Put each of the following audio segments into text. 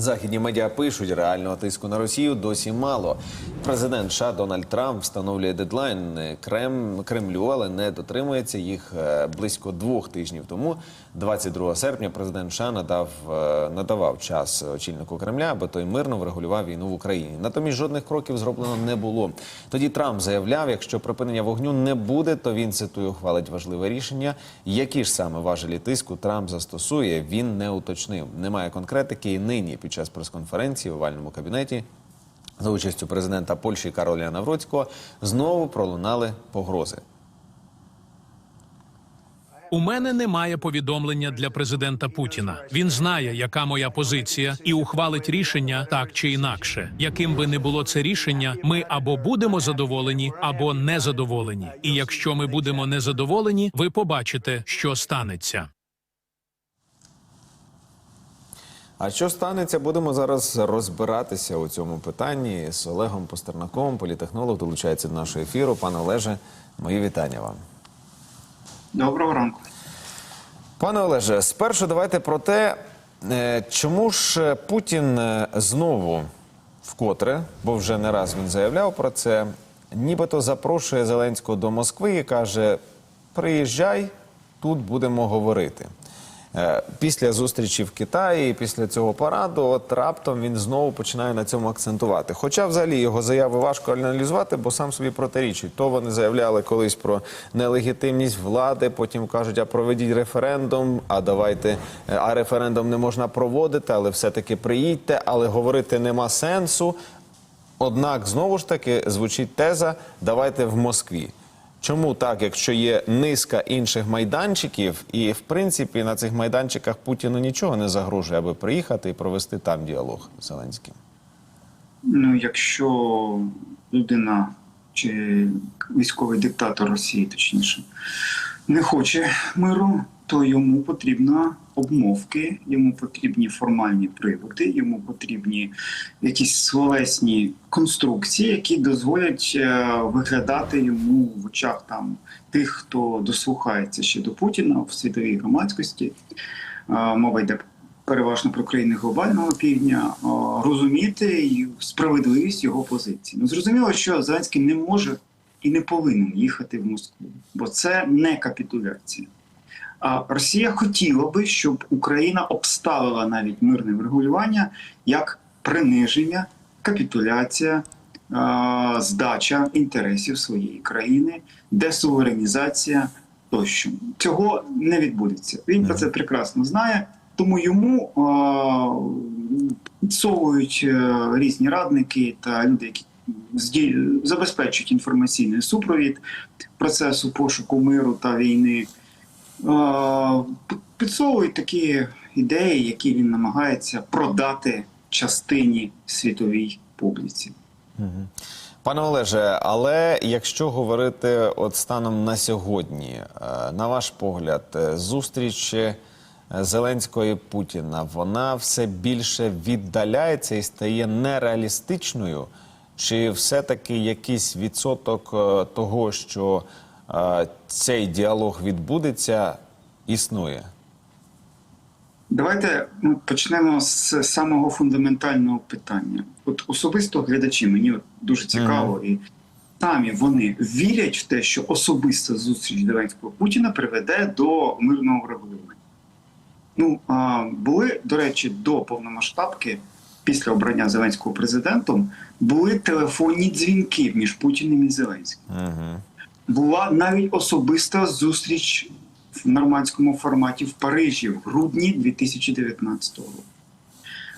Західні медіа пишуть, реального тиску на Росію досі мало. Президент США Дональд Трамп встановлює дедлайн Крем, Кремлю, але не дотримується їх е, близько двох тижнів тому. 22 серпня президент США надав е, надавав час очільнику Кремля, аби той мирно врегулював війну в Україні. Натомість жодних кроків зроблено не було. Тоді Трамп заявляв, якщо припинення вогню не буде, то він цитую ухвалить важливе рішення. Які ж саме важелі тиску Трамп застосує, він не уточнив. Немає конкретики і нині під час прес-конференції в овальному кабінеті за участю президента Польщі Каролія Навроцького знову пролунали погрози. У мене немає повідомлення для президента Путіна. Він знає, яка моя позиція, і ухвалить рішення так чи інакше. Яким би не було це рішення, ми або будемо задоволені, або незадоволені. І якщо ми будемо незадоволені, ви побачите, що станеться. А що станеться, будемо зараз розбиратися у цьому питанні з Олегом Постернаковим, політехнолог, долучається до нашого ефіру. Пане Олеже, мої вітання вам. Доброго ранку. Пане Олеже, спершу давайте про те, е, чому ж Путін е, знову вкотре, бо вже не раз він заявляв про це, нібито запрошує Зеленського до Москви і каже: приїжджай, тут будемо говорити. Е, Після зустрічі в Китаї, після цього параду, от раптом він знову починає на цьому акцентувати. Хоча взагалі його заяви важко аналізувати, бо сам собі протирічить. То вони заявляли колись про нелегітимність влади, потім кажуть, а проведіть референдум, а давайте, е, а референдум не можна проводити, але все-таки приїдьте, але говорити нема сенсу. Однак знову ж таки звучить теза давайте в Москві. Чому так, якщо є низка інших майданчиків, і в принципі на цих майданчиках Путіну нічого не загрожує, аби приїхати і провести там діалог з Зеленським? Ну, якщо людина чи військовий диктатор Росії, точніше, не хоче миру, то йому потрібно обмовки, йому потрібні формальні приводи, йому потрібні якісь словесні конструкції, які дозволять е, виглядати йому в очах там тих, хто дослухається ще до Путіна в світовій громадськості. Е, Мова йде переважно про країни глобального півдня, е, розуміти справедливість його позиції. Ну зрозуміло, що Зеленський не може і не повинен їхати в Москву, бо це не капітуляція. А Росія хотіла би, щоб Україна обставила навіть мирне врегулювання як приниження, капітуляція, здача інтересів своєї країни, десуверенізація тощо. Цього не відбудеться. Він про це прекрасно знає, тому йому підсовують е, різні радники та люди, які забезпечують інформаційний супровід процесу пошуку миру та війни. Підсовують такі ідеї, які він намагається продати частині світовій публіці. Пане Олеже, але якщо говорити от станом на сьогодні, е, на ваш погляд, е, зустріч е, Зеленського і Путіна, вона все більше віддаляється і стає нереалістичною? Чи все-таки якийсь відсоток того, що цей діалог відбудеться, існує? Давайте ми почнемо з самого фундаментального питання. От особисто глядачі, мені от дуже цікаво, і самі вони вірять в те, що особиста зустріч Зеленського Путіна приведе до мирного врегулювання. Ну, а, були, до речі, до повномасштабки, після обрання Зеленського президентом, були телефонні дзвінки між Путіним і Зеленським. Угу. Була навіть особиста зустріч в нормандському форматі в Парижі в грудні 2019 року.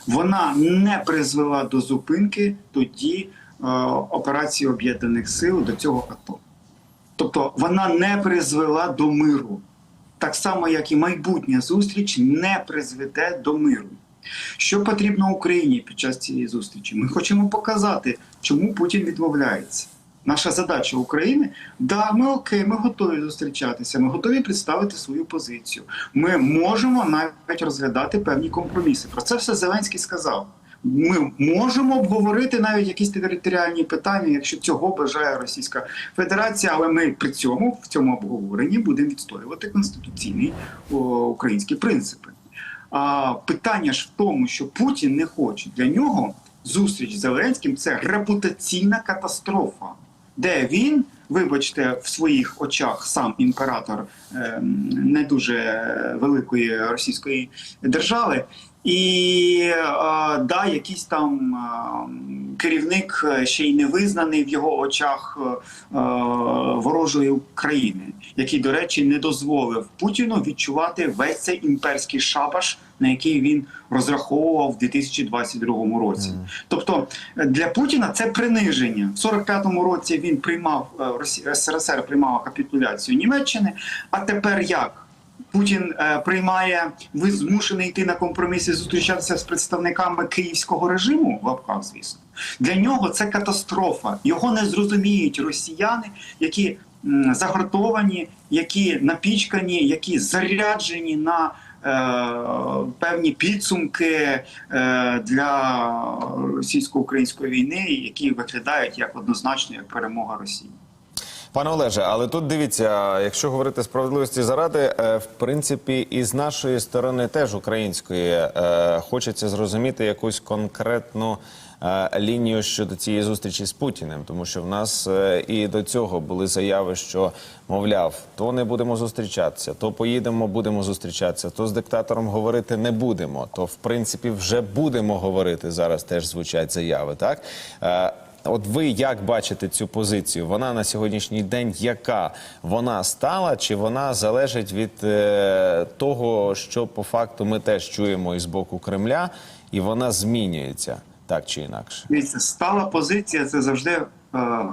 Вона не призвела до зупинки тоді е, операції Об'єднаних Сил до цього АТО. Тобто вона не призвела до миру. Так само, як і майбутня зустріч не призведе до миру. Що потрібно Україні під час цієї зустрічі? Ми хочемо показати, чому Путін відмовляється. Наша задача України да, ми окей, ми готові зустрічатися, ми готові представити свою позицію. Ми можемо навіть розглядати певні компроміси. Про це все Зеленський сказав. Ми можемо обговорити навіть якісь територіальні питання, якщо цього бажає Російська Федерація, але ми при цьому в цьому обговоренні будемо відстоювати конституційні українські принципи. А питання ж в тому, що Путін не хоче для нього зустріч з Зеленським це репутаційна катастрофа, де він, вибачте, в своїх очах сам імператор ем, не дуже великої російської держави. І е, да, якийсь там е, керівник е, ще й не визнаний в його очах ворожої України, який, до речі, не дозволив Путіну відчувати весь цей імперський шабаш, на який він розраховував в 2022 році. Тобто для Путіна це приниження. В 45-му році він приймав СРСР приймав капітуляцію Німеччини. А тепер як? Путін е, приймає, ви змушений йти на компроміси, зустрічатися з представниками київського режиму в лапках, звісно. Для нього це катастрофа. Його не зрозуміють росіяни, які м, загартовані, які напічкані, які заряджені на е, певні підсумки е, для російсько-української війни, які виглядають як однозначно як перемога Росії. Пане Олеже, але тут дивіться, якщо говорити справедливості заради, е, в принципі, і з нашої сторони, теж української, е, хочеться зрозуміти якусь конкретну е, лінію щодо цієї зустрічі з Путіним, тому що в нас і до цього були заяви, що мовляв, то не будемо зустрічатися, то поїдемо, будемо зустрічатися, то з диктатором говорити не будемо. То в принципі вже будемо говорити зараз. Теж звучать заяви, так. От ви як бачите цю позицію? Вона на сьогоднішній день яка? Вона стала чи вона залежить від е, того, що по факту ми теж чуємо із боку Кремля, і вона змінюється так чи інакше? Стала позиція це завжди е,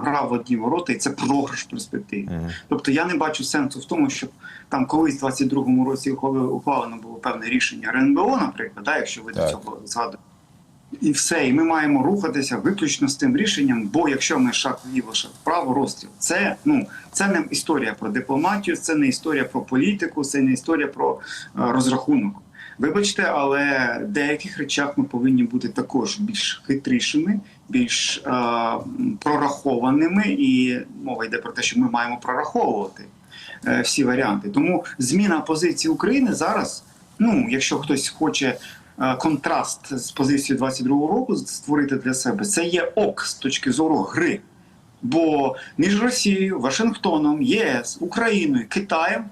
гра в одні ворота, і це програш в перспективі. Тобто я не бачу сенсу в тому, щоб там колись в 22-му році ухвалено було певне рішення РНБО, наприклад, да, якщо ви Так. до цього згадуєте. І все, і ми маємо рухатися виключно з тим рішенням, бо якщо ми шаг вліво, шаг вправо, розстріл. Це ну це не історія про дипломатію, це не історія про політику, це не історія про е, розрахунок. Вибачте, але в деяких речах ми повинні бути також більш хитрішими, більш е, прорахованими, і мова йде про те, що ми маємо прораховувати е, всі варіанти. Тому зміна позиції України зараз, ну якщо хтось хоче контраст з позицією 22-го року створити для себе, це є ок з точки зору гри. Бо між Росією, Вашингтоном, ЄС, Україною, Китаєм,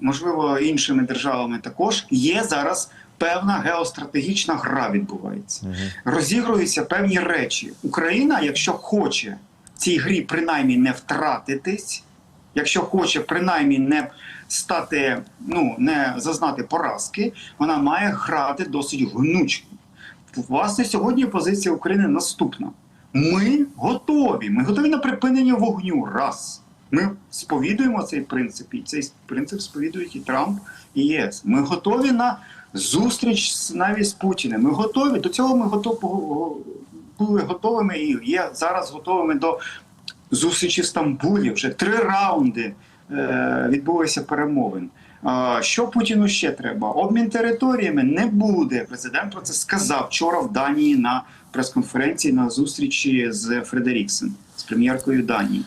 можливо, іншими державами також є зараз певна геостратегічна гра відбувається. Розігруються певні речі. Україна, якщо хоче в цій грі принаймні не втратитись, якщо хоче принаймні не стати, ну не зазнати поразки, вона має грати досить гнучко. Власне, сьогодні позиція України наступна. Ми готові. Ми готові на припинення вогню. Раз. Ми сповідуємо цей принцип, і цей принцип сповідують і Трамп, і ЄС. Ми готові на зустріч навіть з Путіним. Ми готові. До цього ми готові, були готовими і є зараз готовими до зустрічі в Стамбулі. Вже три раунди е, відбулися перемовин. Що Путіну ще треба? Обмін територіями не буде. Президент про це сказав вчора в Данії на прес-конференції на зустрічі з Фредеріксен, з прем'єркою Данії.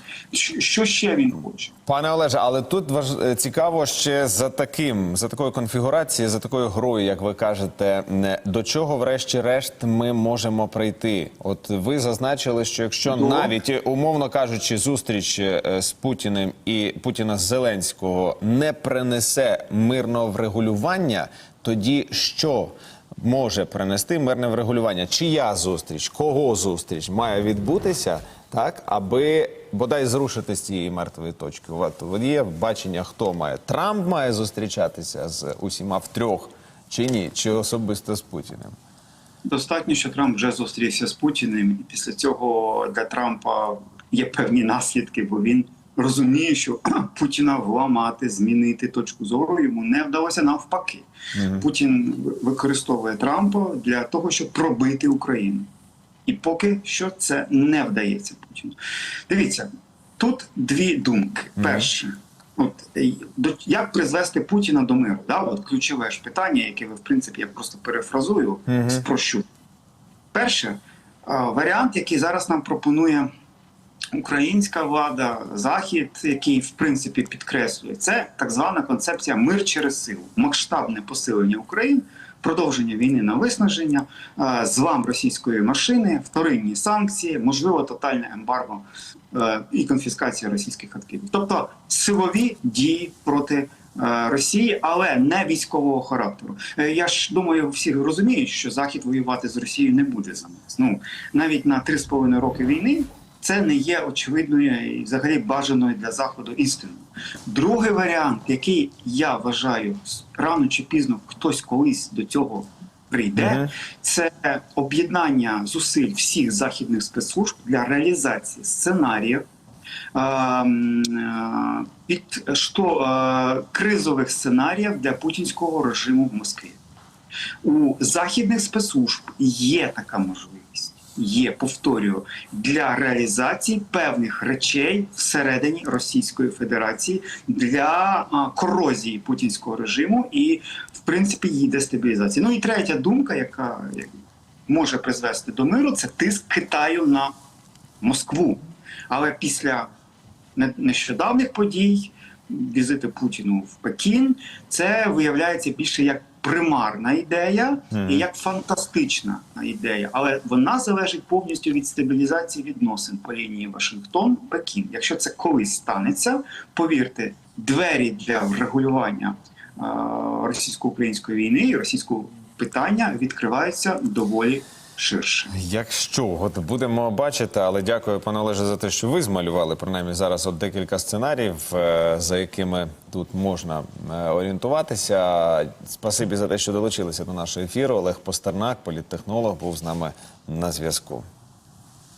Що ще він хоче? Пане Олеже, але тут важ... е, цікаво ще за таким, за такою конфігурацією, за такою грою, як ви кажете, не- до чого, врешті-решт, ми можемо прийти. От ви зазначили, що якщо До. навіть е, умовно кажучи, зустріч е, з Путіним і Путіна з Зеленського не принесе мирного врегулювання, тоді що? Може принести мирне врегулювання. Чия зустріч, кого зустріч має відбутися, так аби бодай зрушити з цієї мертвої точки. От, є бачення, хто має Трамп має зустрічатися з усіма втрьох, чи ні, чи особисто з Путіним. Достатньо, що Трамп вже зустрівся з Путіним, і після цього для Трампа є певні наслідки, бо він розуміє, що Путіна вламати, змінити точку зору йому не вдалося навпаки. Путін використовує Трампа для того, щоб пробити Україну. І поки що це не вдається Путіну. Дивіться, тут дві думки. Перше, от е, як призвести Путіна до миру? Да? От ключове ж питання, яке ви в принципі я просто перефразую, спрощу. Перше, варіант, який зараз нам пропонує українська влада, захід, який в принципі підкреслює, це так звана концепція мир через силу, масштабне посилення України, продовження війни на виснаження, е, злам російської машини, вторинні санкції, можливо, тотальне ембарго е, і конфіскація російських активів, тобто силові дії проти. е, Росії, але не військового характеру. Я ж думаю, всі розуміють, що Захід воювати з Росією не буде за нас. Ну навіть на 3,5 роки війни це не є очевидною і взагалі бажаною для заходу істиною. Другий варіант, який я вважаю, рано чи пізно хтось колись до цього прийде, Мгм. це об'єднання зусиль всіх західних спецслужб для реалізації сценаріїв. Під що кризових сценаріїв для путінського режиму в Москві у західних спецслужб є така можливість. Є, повторюю, для реалізації певних речей всередині Російської Федерації для корозії путінського режиму і, в принципі, її дестабілізації. Ну і третя думка, яка може призвести до миру, це тиск Китаю на Москву. Але після не- нещодавних подій, візити Путіну в Пекін, це виявляється більше як примарна ідея і як фантастична ідея. Але вона залежить повністю від стабілізації відносин по лінії Вашингтон-Пекін. Якщо це колись станеться, повірте, двері для врегулювання е, російсько-української війни і російського питання відкриваються доволі ширше. Якщо от будемо бачити, але дякую, пане Олеже, за те, що ви змалювали принаймні зараз от декілька сценаріїв, е, за якими тут можна е, орієнтуватися. Спасибі за те, що долучилися до нашого ефіру. Олег Постернак, політтехнолог, був з нами на зв'язку.